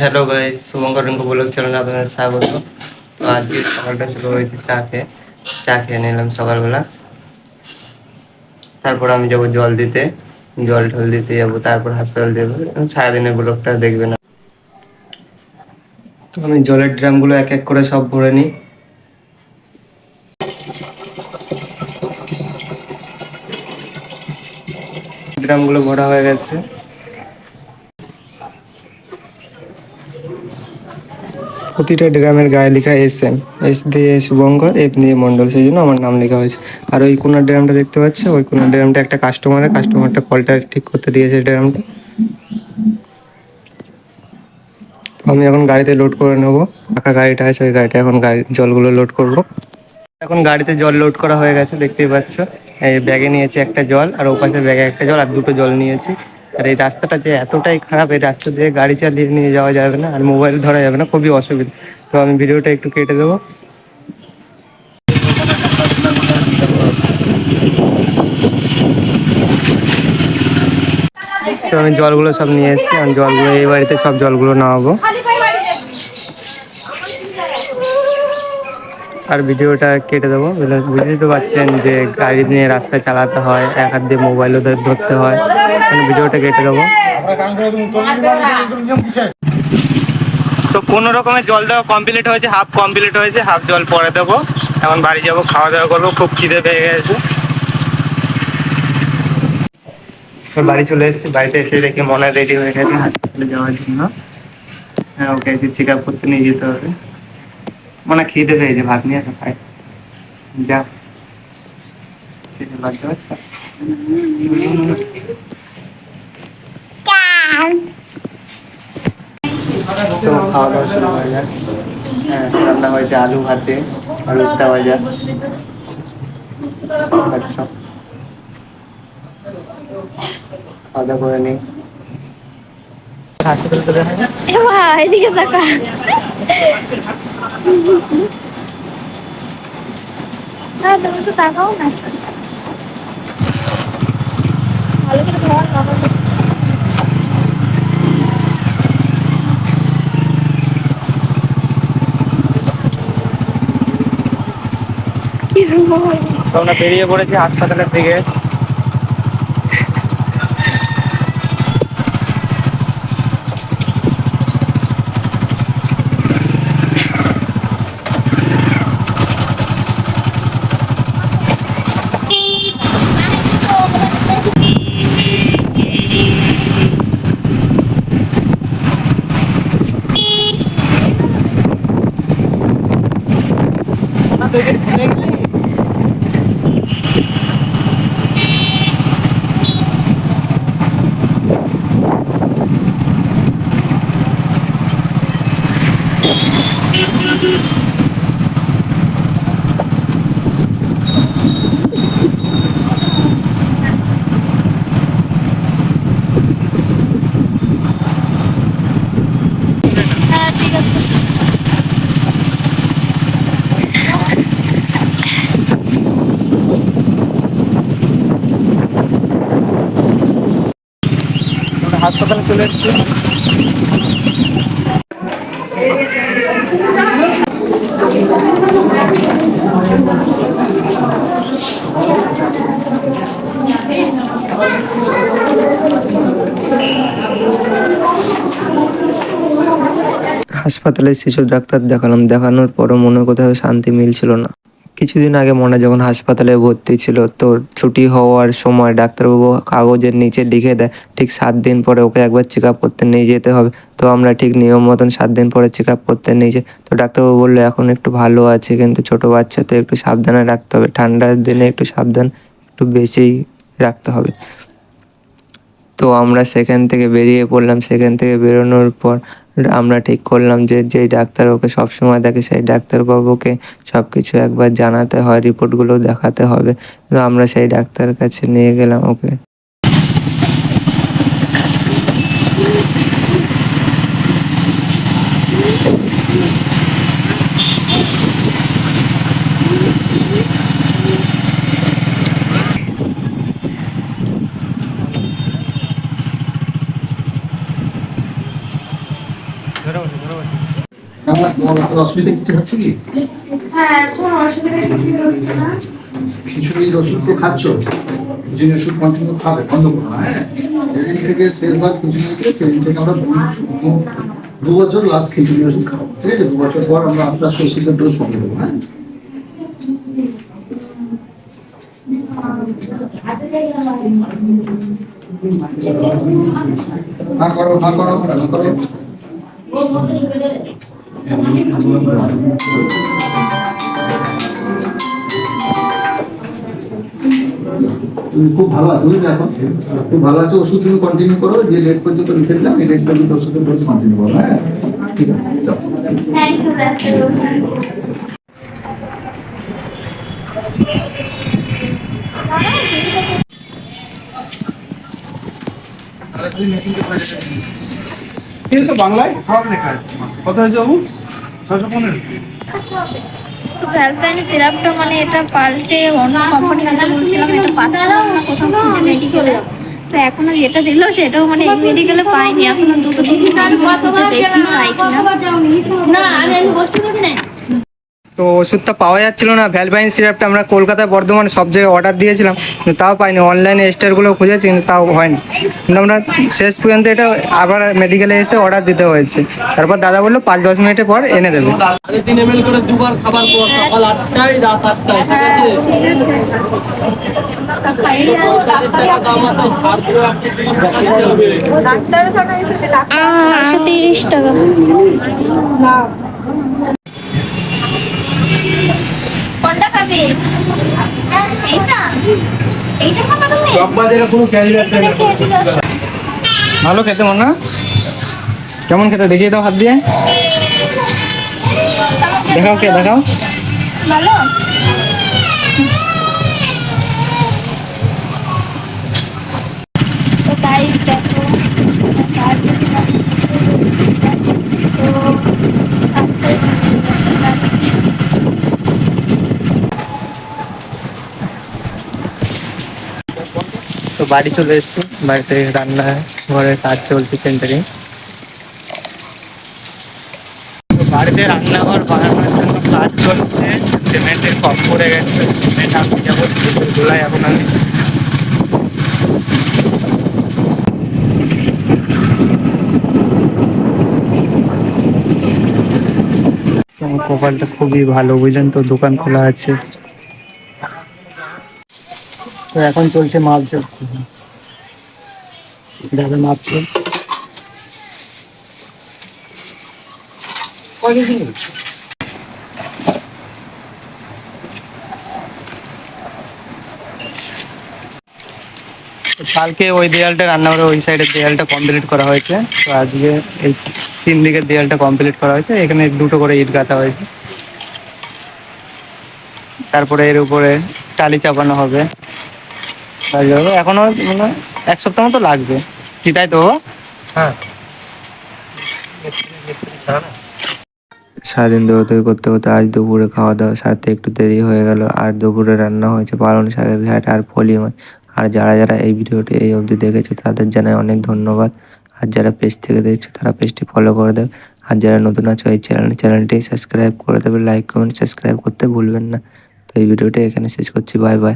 Hello guys Shubhankar Rinku blog চ্যানেলে আপনাদের স্বাগত। তো আজকে সকালটা শুরু হয়েছে চা খেয়ে। চা খেয়ে নিলাম সকালবেলা। তারপর আমি যাব জল দিতে। জল টল দিতে যাব, তারপর হাসপাতাল যাব। সারাদিনের ব্লগটা দেখবে না তো আমি জলের ড্রামগুলো এক এক করে সব ভরে নিই। ড্রামগুলো ভরা হয়ে গেছে। প্রতিটা ড্রামের গায়ে লেখা এস এম, এস দিয়ে শুভঙ্কর এফ দিয়ে মন্ডল সেই জন্য আমার নাম লেখা হয়েছে। আর ওই কোনার ড্রামটা দেখতে পাচ্ছ? ওই কোনার ড্রামটা একটা কাস্টমারের কাস্টমারটা কলটা ঠিক করতে দিয়েছে ড্রামটা। আমি এখন গাড়িতে লোড করে নেব। ফাঁকা গাড়িটা আছে, ওই গাড়িটা এখন গাড়ি, জলগুলো লোড করব। এখন গাড়িতে জল লোড করা হয়ে গেছে, দেখতেই পাচ্ছ। এই ব্যাগে নিয়েছি একটা জল, আর ওপাশে ব্যাগে একটা জল, আর দুটো জল নিয়েছি। আর এই রাস্তাটা যে এতটাই খারাপ, এই রাস্তা দিয়ে গাড়ি চালিয়ে নিয়ে যাওয়া যাবে না, আর মোবাইল ধরা যাবে না, খুবই অসুবিধা। তো আমি ভিডিওটা একটু কেটে দেবো। তো আমি জলগুলো সব নিয়ে এসেছি, আমি জলগুলো, এই বাড়িতে সব জলগুলো নামাবো। আর ভিডিওটা কেটে দেবো বুঝতেই তো পারছেন যে গাড়ি নিয়ে রাস্তায় চালাতে হয়, এক হাত দিয়ে মোবাইলও ধর- ধরতে হয়। ভিডিওটা কেটে দেবো। তো কোনো রকমের জল দেওয়া কমপ্লিট হয়েছে হাফ কমপ্লিট হয়েছে হাফ জল পরে দেবো। এখন বাড়ি যাব, খাওয়া দাওয়া করব, খুব খিদে পেয়ে গেছে। বাড়ি চলে এসেছি, বাড়িতে এসে দেখি মনে রেডি হয়ে গেছে, হাসপাতালে যাওয়ার জন্য। হ্যাঁ ওকে চেক আপ করতে নিয়ে যেতে হবে। মানে খিদে পেয়েছে, ভাত নিয়ে আসো খাই। যা। খেতে লাগতে পারছ তো খাওয়া দাওয়া শুরু হয়ে যাক হ্যাঁ রান্না হয়েছে আলু ভাতে আর উস্তা ভাজা। আচ্ছা। খাওয়া দাওয়া করে নিই। যায় এমা এদিকে তাকা। না তুমি তো তাকাও না। ভালো করে বাবা কি রুমাল তো আমরা বেরিয়ে পড়েছি হাসপাতালের দিকে। হ্যাঁ হাসপাতালে চলে এসেছি। হাসপাতালে শিশু ডাক্তার দেখালাম। দেখানোর পরও মনে কোথাও শান্তি মিলছিল না। কিছুদিন আগে মনে যখন হাসপাতালে ভর্তি ছিল, তো ছুটি হওয়ার সময় ডাক্তারবাবু কাগজের নিচে লিখে দেয়, ঠিক সাত দিন পরে ওকে একবার চেক আপ করতে নিয়ে যেতে হবে। তো আমরা ঠিক নিয়ম মতন সাত দিন পরে চেক আপ করতে নিয়ে যাই। তো ডাক্তারবাবু বলল, এখন একটু ভালো আছে, কিন্তু ছোট বাচ্চা তো একটু সাবধানে রাখতে হবে। ঠান্ডার দিনে একটু সাবধান, একটু বেশিই রাখতে হবে। তো আমরা সেখান থেকে বেরিয়ে পড়লাম। সেখান থেকে বেরোনোর পর আমরা ঠিক করলাম যে যেই ডাক্তার ওকে সবসময় দেখে, সেই ডাক্তারবাবুকে সব কিছু একবার জানাতে হয় রিপোর্টগুলো দেখাতে হবে। তো আমরা সেই ডাক্তারের কাছে নিয়ে গেলাম ওকে। অসুবিধা কিছু হচ্ছে কি হ্যাঁ এখন অসুবিধা না ওষুধ তো খাচ্ছ খিচুড়ি ওষুধ কন্টিনিউ খাবে বন্ধ না, হ্যাঁ যেদিন থেকে শেষবার খিচুড়ি সেদিন থেকে আমরা দু বছর লাস্ট খিচুড়ি ওষুধ খাব ঠিক আছে দু বছর পর আমরা আস্তে আস্তে ওষুধের ডোজ কমিয়ে দেবো হ্যাঁ হ্যাঁ করো হ্যাঁ করো হ্যাঁ করো তুমি খুব ভালো আছো বুঝলে এখন? খুব ভালো আছো ওষুধ তুমি কন্টিনিউ করো যে রেট পর্যন্ত লিখে দিলাম এই রেট পর্যন্ত ওষুধের ডোজ কন্টিনিউ করো হ্যাঁ? ঠিক আছে থ্যাংক ইউ ডাক্তার কি হয়েছে বাংলায়? সব লেখা আছে কত হয়েছে বাবু? ছশো পনেরো। তো সিরাপটা মানে এটা পাল্টে অন্য কোম্পানি বলছিলাম এটা পাচ্ছিলাম না কোথাও খুঁজে মেডিকেলে তো এখন আর যেটা দিল সেটাও মানে এই মেডিকেলে পাইনি এখন দুটো দিন দেখি পাই কিনা না। আমি বসে না তো ওষুধটা পাওয়া যাচ্ছিল না ভ্যালভাইন সিরাপটা আমরা কলকাতা বর্ধমান সব জায়গায় অর্ডার দিয়েছিলাম কিন্তু তাও পাইনি। অনলাইনে স্টারগুলো খুঁজেছি কিন্তু তাও হয়নি। কিন্তু আমরা শেষ পর্যন্ত এটা আবার মেডিকেলে এসে অর্ডার দিতে হয়েছে। তারপর দাদা বলল পাঁচ দশ মিনিটের পর এনে দেবে। তিন এম করে দুবার খাবার পর সকাল আটটায় রাত আটটায় ঠিক আছে পঞ্চাশের টাকা দাম আছে সার দিলে আপনি তিরিশ টাকা। দিতে হবে একশো তিরিশ টাকা কোনটা খাবে এইটা? এইটা খাবে তুমি? রকবাজারে কোনো? ক্যারিয়ার ভালো খেতে মনে না? কেমন খেতে? দেখিয়ে দাও হাত দিয়ে। দেখাও কে দেখাও। ভালো তো তাই দেখো তার যদি না কিছু তো আস্তে তো বাড়ি চলে এসেছি। বাড়িতে রান্না ঘরের কাজ চলছে সেন্টারিং বাড়িতে রান্নাঘর বানানোর জন্য কাজ চলছে। সিমেন্টের কম পড়ে গেছে। সিমেন্ট আমি যাব গোলায় এখন আমি। কপালটা খুবই ভালো, বুঝলেন তো? দোকান খোলা আছে। তো এখন চলছে মাপ জোর দাদা মাপছে। তো কালকে ওই দেয়ালটা রান্নাঘরে ওই সাইডের দেয়ালটা কমপ্লিট করা হয়েছে। তো আজকে এই তিন দিকের দেয়ালটা কমপ্লিট করা হয়েছে। এখানে দুটো করে ইট গাঁথা হয়েছে। তারপরে এর উপরে টালি চাপানো হবে। এখনও মানে এক সপ্তাহ মতো লাগবে। কি তাই তো বাবা? সারাদিন দৌড়দৌড়ি করতে করতে আজ দুপুরে খাওয়া দাওয়া সারতে একটু দেরি হয়ে গেল আর দুপুরে রান্না হয়েছে পালন শাকের ঘাট আর পলি মাছ। আর যারা যারা এই ভিডিওটি এই অবধি দেখেছ তাদের জানাই অনেক ধন্যবাদ। আর যারা পেজ থেকে দেখছ তারা পেজটি ফলো করে দেবে আর যারা নতুন আছো এই চ্যানেল চ্যানেলটি সাবস্ক্রাইব করে দেবে। লাইক কমেন্ট সাবস্ক্রাইব করতে ভুলবেন না। তো এই ভিডিওটি এখানে শেষ করছি। Bye bye